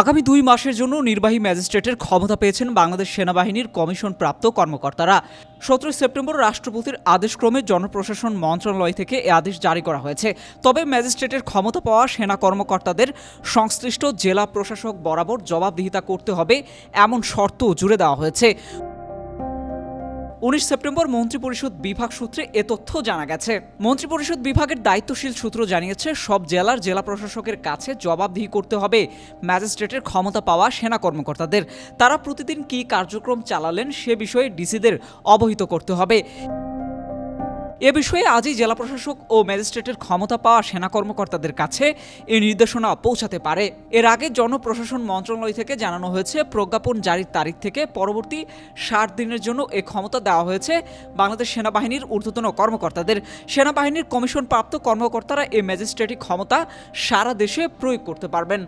আগামী দুই মাসের জন্য নির্বাহী ম্যাজিস্ট্রেটের ক্ষমতা পেয়েছেন বাংলাদেশ সেনাবাহিনীর কমিশন প্রাপ্ত কর্মকর্তারা। সতেরোই সেপ্টেম্বর রাষ্ট্রপতির আদেশক্রমে জনপ্রশাসন মন্ত্রণালয় থেকে এ আদেশ জারি করা হয়েছে। তবে ম্যাজিস্ট্রেটের ক্ষমতা পাওয়া সেনা কর্মকর্তাদের সংশ্লিষ্ট জেলা প্রশাসক বরাবর জবাবদিহিতা করতে হবে, এমন শর্তও জুড়ে দেওয়া হয়েছে। উনিশ সেপ্টেম্বর মন্ত্রিপরিষদ বিভাগ সূত্রে এ তথ্য জানা গেছে। মন্ত্রিপরিষদ বিভাগের দায়িত্বশীল সূত্র জানিয়েছে, সব জেলার জেলা প্রশাসকের কাছে জবাবদিহি করতে হবে ম্যাজিস্ট্রেটের ক্ষমতা পাওয়া সেনা কর্মকর্তাদের। তারা প্রতিদিন কি কার্যক্রম চালালেন সে বিষয়ে ডিসিদের অবহিত করতে হবে। এ বিষয়ে আজই জেলা প্রশাসক ও ম্যাজিস্ট্রেটের ক্ষমতা পাওয়া সেনা কর্মকর্তাদের কাছে এই নির্দেশনা পৌঁছাতে পারে। এর আগে জনপ্রশাসন মন্ত্রণালয় থেকে জানানো হয়েছে, প্রজ্ঞাপন জারির তারিখ থেকে পরবর্তী ষাট দিনের জন্য এ ক্ষমতা দেওয়া হয়েছে বাংলাদেশ সেনাবাহিনীর ঊর্ধ্বতন কর্মকর্তাদের। সেনাবাহিনীর কমিশন প্রাপ্ত কর্মকর্তারা এই ম্যাজিস্ট্রেটিক ক্ষমতা সারা দেশে প্রয়োগ করতে পারবেন।